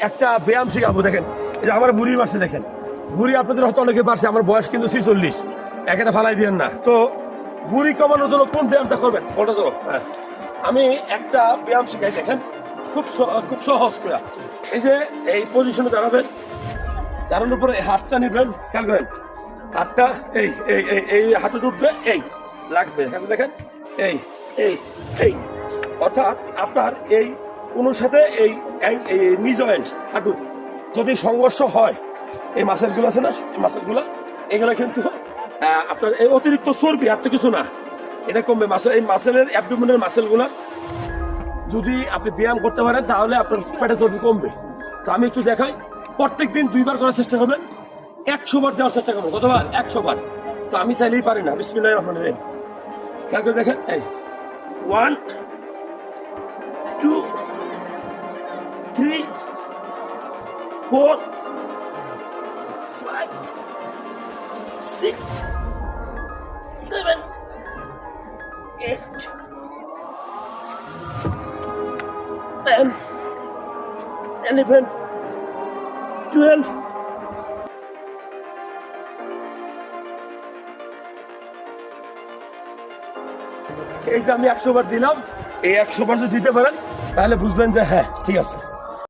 একটা ব্যায়াম শিখাবো, দেখেন। এই যে আমার বুড়ি মাসে দেখেন। বুড়ি আপনাদের হয়তো অনেকে পারছে আমার বয়স কিন্তু ছিচল্লিশ। এখানে ফালাই দিয়েন না। তো বুড়ি কমানোর জন্য কোন ব্যায়ামটা করবেন? ওটা তো হ্যাঁ। আমি একটা ব্যায়াম শিখাই, দেখেন। খুব খুব সহজ করে। এই যে এই পজিশনে দাঁড়াবেন। দাঁড়ানোর পরে হাতটা নেবেন। খেয়াল করেন। হাতটা এই এই এই এই হাঁটু উঠবে, এই লাগবে। দেখেন। এই এই এই। অর্থাৎ আপনার এই কোনোর সাথে এই নি জয়েন্ট হাঁটু, যদি সংঘর্ষ হয়, এই মাসেলগুলো আছে না, এই মাসেলগুলো এগুলো কিন্তু আপনার এই অতিরিক্ত চর্বি আর তো কিছু না। এটা কমবে মাসেল এই মাসেলের অ্যাবডোমিনের মাসেলগুলো যদি আপনি ব্যায়াম করতে পারেন, তাহলে আপনার পেটে চর্বি কমবে। তো আমি একটু দেখাই প্রত্যেক দিন দুইবার করার চেষ্টা করবেন, একশো বার দেওয়ার চেষ্টা করবেন, কতবার? একশো বার। তো আমি চাইলেই পারি না বিসমিল্লাহ রহমান রহিম। খেয়াল করে দেখেন, এই one two three four five six seven eight ten eleven twelve এই যে আমি একশো বার দিলাম, এই একশো বার যদি দিতে পারেন, তাহলে বুঝবেন যে হ্যাঁ ঠিক আছে।